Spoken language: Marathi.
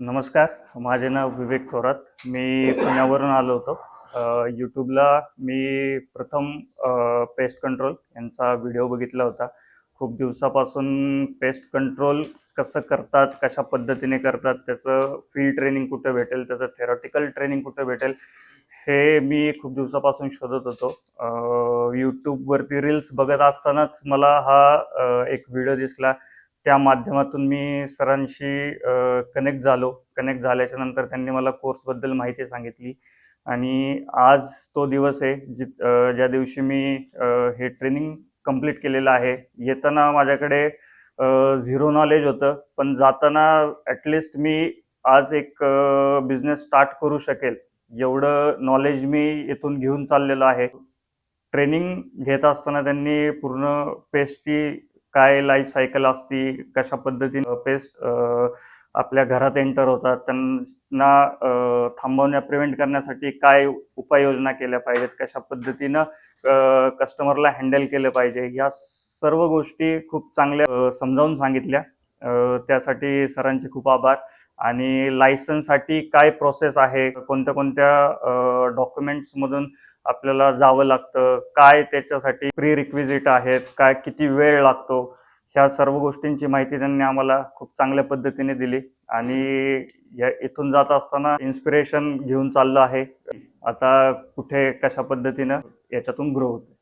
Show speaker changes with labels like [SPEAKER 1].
[SPEAKER 1] नमस्कार माझे नाव विवेक थोरात. मी पुण्यावरून आलो होतो. यूट्यूबला मी प्रथम पेस्ट कंट्रोल यांचा व्हिडिओ बघितला होता. खूप दिवसापासून पेस्ट कंट्रोल कसं करतात कशा पद्धतीने करतात त्याचं फील्ड ट्रेनिंग कुठं भेटेल त्याचं थेरॉटिकल ट्रेनिंग कुठं भेटेल हे मी खूप दिवसापासून शोधत होतो. यूट्यूबवरती रील्स बघत असतानाच मला हा एक व्हिडिओ दिसला. त्या माध्यमातून मी सरांशी कनेक्ट झालो. कनेक्ट झाल्याच्यानंतर त्यांनी मला कोर्सबद्दल माहिती सांगितली. आणि आज तो दिवस आहे जि ज्या दिवशी मी हे ट्रेनिंग कंप्लीट केलेलं आहे. येताना माझ्याकडे झिरो नॉलेज होतं. पण जाताना ॲटलिस्ट मी आज एक बिझनेस स्टार्ट करू शकेल. एवढं नॉलेज मी इथून घेऊन चाललेलो आहे. ट्रेनिंग घेत असताना त्यांनी पूर्ण पेस्टची काय लाईफ सायकल असती कशा पद्धतीने पेस्ट आपल्या घरात एंटर होतात त्यांना थांबवण्या प्रिव्हेंट करण्यासाठी काय उपाययोजना केल्या पाहिजेत कशा पद्धतीनं कस्टमरला हँडल केलं पाहिजे या सर्व गोष्टी खूप चांगल्या समजावून सांगितल्या. त्यासाठी सरांचे खूप आभार. आणि लायसन्ससाठी काय प्रोसेस आहे? कोणत्या कोणत्या डॉक्युमेंट्समधून आपल्याला जावं लागतं? काय त्याच्यासाठी प्री रिक्विजिट आहेत? काय किती वेळ लागतो? ह्या सर्व गोष्टींची माहिती त्यांनी आम्हाला खूप चांगल्या पद्धतीने दिली. आणि या इथून जात असताना इन्स्पिरेशन घेऊन चाललं आहे. आता कुठे कशा पद्धतीनं याच्यातून ग्रो होते